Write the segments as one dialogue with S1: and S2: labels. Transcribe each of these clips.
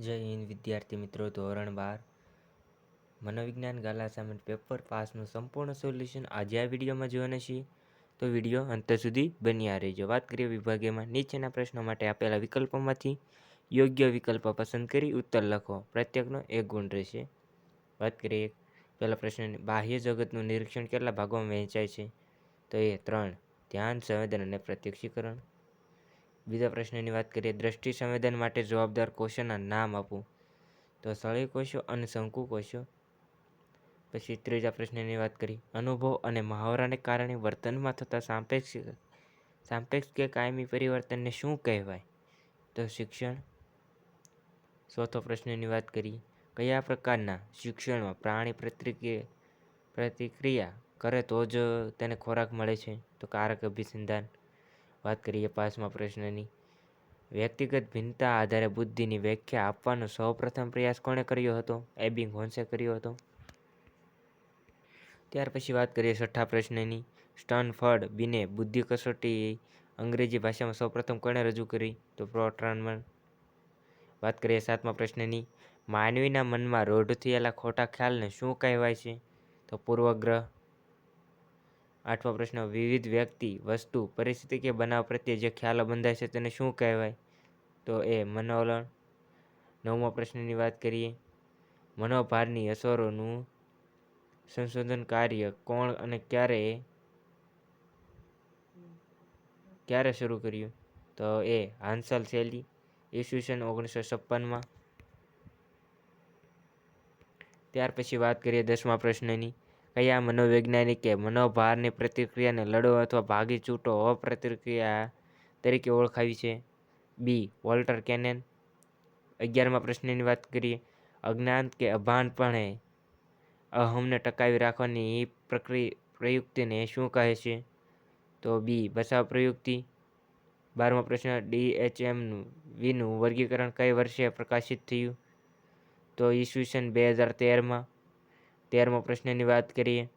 S1: જય હિન્દ, વિદ્યાર્થી મિત્રો. ધોરણ બાર, મનોવિજ્ઞાન ગાલા સામે પેપર પાસનું સંપૂર્ણ સોલ્યુશન આજે આ વિડીયોમાં જોવાના છીએ. તો વીડિયો અંત સુધી બન્યા રહેજો. વાત કરીએ વિભાગીયમાં. નીચેના પ્રશ્નો માટે આપેલા વિકલ્પોમાંથી યોગ્ય વિકલ્પ પસંદ કરી ઉત્તર લખો. પ્રત્યેકનો એક ગુણ રહેશે. વાત કરીએ પહેલા પ્રશ્ન, બાહ્ય જગતનું નિરીક્ષણ કેટલા ભાગોમાં વહેંચાય છે? તો એ ત્રણ. ધ્યાન, સંવેદન અને પ્રત્યક્ષીકરણ. બીજા પ્રશ્નની વાત કરીએ, દ્રષ્ટિ સંવેદન માટે જવાબદાર કોષોના નામ આપો તો સળી કોષો અને શંકુ કોષો. પછી ત્રીજા પ્રશ્નની વાત કરી અનુભવ અને મહાવરાને કારણે વર્તનમાં થતા સાપેક્ષ સાપેક્ષ કે કાયમી પરિવર્તનને શું કહેવાય? તો શિક્ષણ. ચોથો પ્રશ્નની વાત કરી કયા પ્રકારના શિક્ષણમાં પ્રાણી પ્રતિક્રિયા પ્રતિક્રિયા કરે તો જ તેને ખોરાક મળે છે? તો કારક અભિસંધાન. વાત કરીએ પાંચમા પ્રશ્નની. વ્યક્તિગત ભિન્નતા આધારે બુદ્ધિની વ્યાખ્યા આપવાનો સૌપ્રથમ પ્રયાસ કોણે કર્યો હતો? એબિંગ હોન્સે કર્યો હતો. ત્યાર પછી વાત કરીએ છઠ્ઠા પ્રશ્નની. સ્ટનફર્ડ બીને બુદ્ધિ કસોટી અંગ્રેજી ભાષામાં સૌપ્રથમ કોણે રજૂ કરી? તો પ્રોટ્રાનમાં વાત કરીએ સાતમા પ્રશ્નની. માનવીના મનમાં રૂઢ થયેલા ખોટા ખ્યાલને શું કહેવાય છે? તો પૂર્વગ્રહ. આઠમો પ્રશ્ન, વિવિધ વ્યક્તિ, વસ્તુ, પરિસ્થિતિ કે બનાવ પ્રત્યે જે ખ્યાલો બંધાય છે તેને શું કહેવાય? તો એ મનોવલણ. નવમો પ્રશ્નની વાત કરીએ. મનોભારની અસરોનું સંશોધન કાર્ય કોણ અને ક્યારે ક્યારે શરૂ કર્યું? તો એ હાંસલ શૈલી, ઈસવીસન ઓગણીસો છપ્પનમાં. ત્યાર પછી વાત કરીએ દસમા પ્રશ્નની. કયા મનોવૈજ્ઞાનિકે મનોભારની પ્રતિક્રિયાને લડો અથવા ભાગી છૂટો અપ્રતિક્રિયા તરીકે ઓળખાવી છે? બી. વોલ્ટર કેનેન. અગિયારમા પ્રશ્નની વાત કરીએ. અજ્ઞાન કે અભાનપણે અહમને ટકાવી રાખવાની પ્રક્રિ, પ્રયુક્તિને શું કહે છે? તો બી. બચાવ પ્રયુક્તિ. બારમો પ્રશ્ન, ડી એચ એમનું વીનું વર્ગીકરણ કઈ વર્ષે પ્રકાશિત થયું? તો ઈસવીસન બે હજાર તેરમાં. તેરમો પ્રશ્નની વાત કરીએ.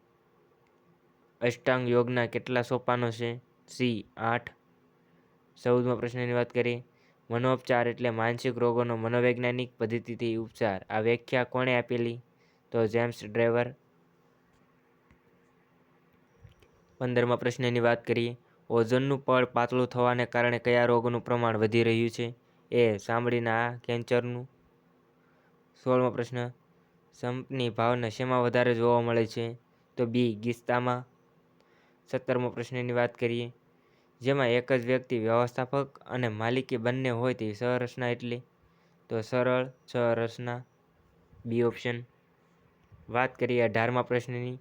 S1: અષ્ટાંગ યોગના કેટલા સોપાનો છે? સી, આઠ. ચૌદમો પ્રશ્નની વાત કરીએ. મનોપચાર એટલે માનસિક રોગોનો મનોવૈજ્ઞાનિક પદ્ધતિથી ઉપચાર. આ વ્યાખ્યા કોણે આપેલી? તો જેમ્સ ડ્રેવર. પંદરમા પ્રશ્નની વાત કરીએ. ઓઝોનનું પડ પાતળું થવાને કારણે કયા રોગોનું પ્રમાણ વધી રહ્યું છે? એ ચામડીના કેન્સરનું. સોળમો પ્રશ્ન. સંપની ભાવના શેમાં વધારે જોવા મળે છે? તો બી, ગીસ્તામાં. સત્તરમો પ્રશ્નની વાત કરીએ. જેમાં એક જ વ્યક્તિ વ્યવસ્થાપક અને માલિકી બંને હોય તેવી સહરચના એટલે? તો સરળ સહરચના બી ઓપ્શન. વાત કરીએ અઢારમા પ્રશ્નની.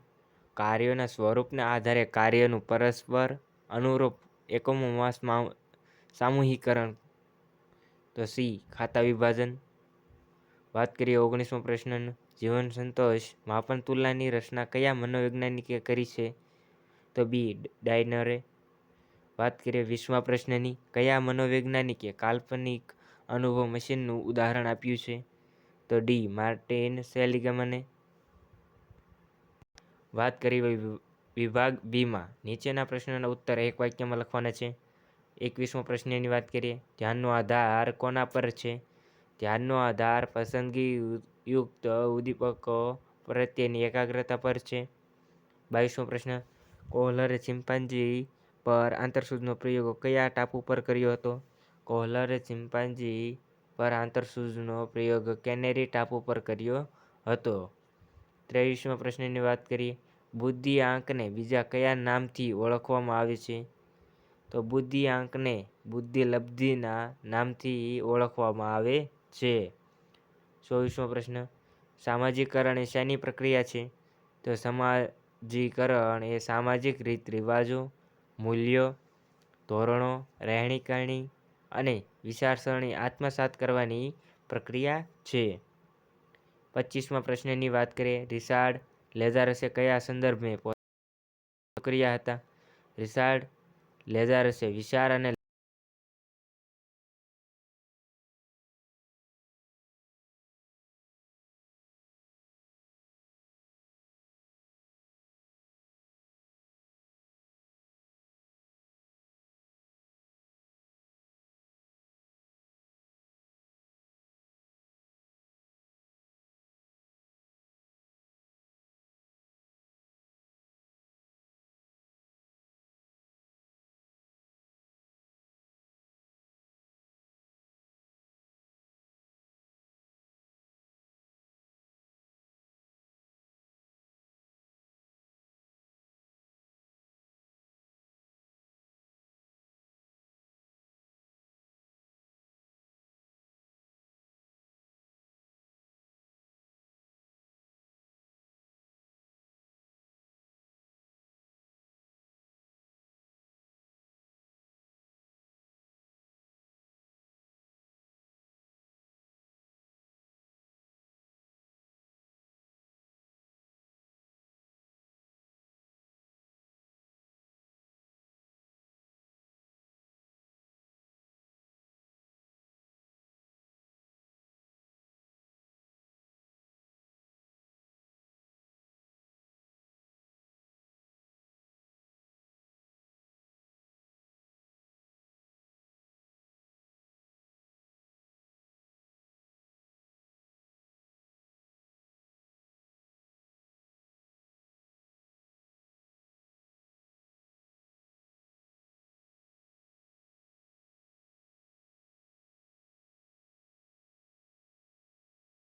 S1: કાર્યોના સ્વરૂપના આધારે કાર્યનું પરસ્પર અનુરૂપ એકમોમાં સ્મા- સામૂહિકરણ. તો સી, ખાતા વિભાજન. વાત કરીએ ઓગણીસમો પ્રશ્ન જીવન સંતોષ, માપન તુલનાની રચના કયા મનોવૈજ્ઞાનિકે કરી છે? તો બી ડાયનરે વાત કરીએ વીસમા પ્રશ્નની, કયા મનોવૈજ્ઞાનિકે કાલ્પનિક અનુભવ મશીનનું ઉદાહરણ આપ્યું છે? તો ડી, માર્ટિન સેલિગમને વાત કરીએ વિ- વિભાગ બીમાં નીચેના પ્રશ્નોના ઉત્તર એક વાક્યમાં લખવાના છે. એકવીસમો પ્રશ્નની વાત કરીએ, ધ્યાનનો આધાર કોના પર છે? ધ્યાનનો આધાર પસંદગી યુક્ત ઉદ્દીપકો પ્રત્યેની એકાગ્રતા પર છે. બાવીસમો પ્રશ્ન. કોહલરે ચિમ્પાન્જી પર આંતરસૂઝનો પ્રયોગ કયા ટાપુ પર કર્યો હતો? કોહલરે ચિમ્પાન્જી પર આંતરસૂઝનો પ્રયોગ કેનેરી ટાપુ પર કર્યો હતો. ત્રેવીસમા પ્રશ્નની વાત કરીએ બુદ્ધિઆંકને બીજા કયા નામથી ઓળખવામાં આવે છે? તો બુદ્ધિઆંકને બુદ્ધિલબ્ધિના નામથી ઓળખવામાં આવે છે. ચોવીસમો પ્રશ્ન. સામાજિકરણ એ શેની પ્રક્રિયા છે? તો સમાજીકરણ એ સામાજિક રીત રિવાજો, મૂલ્યો, ધોરણો રહેણી અને વિચારસરણી આત્મસાત કરવાની પ્રક્રિયા છે. પચીસમા પ્રશ્નની વાત કરીએ, રિસાડ લેઝારસે કયા સંદર્ભે પ્રક્રિયા હતા? રિસાડ લેઝારસે વિચાર અને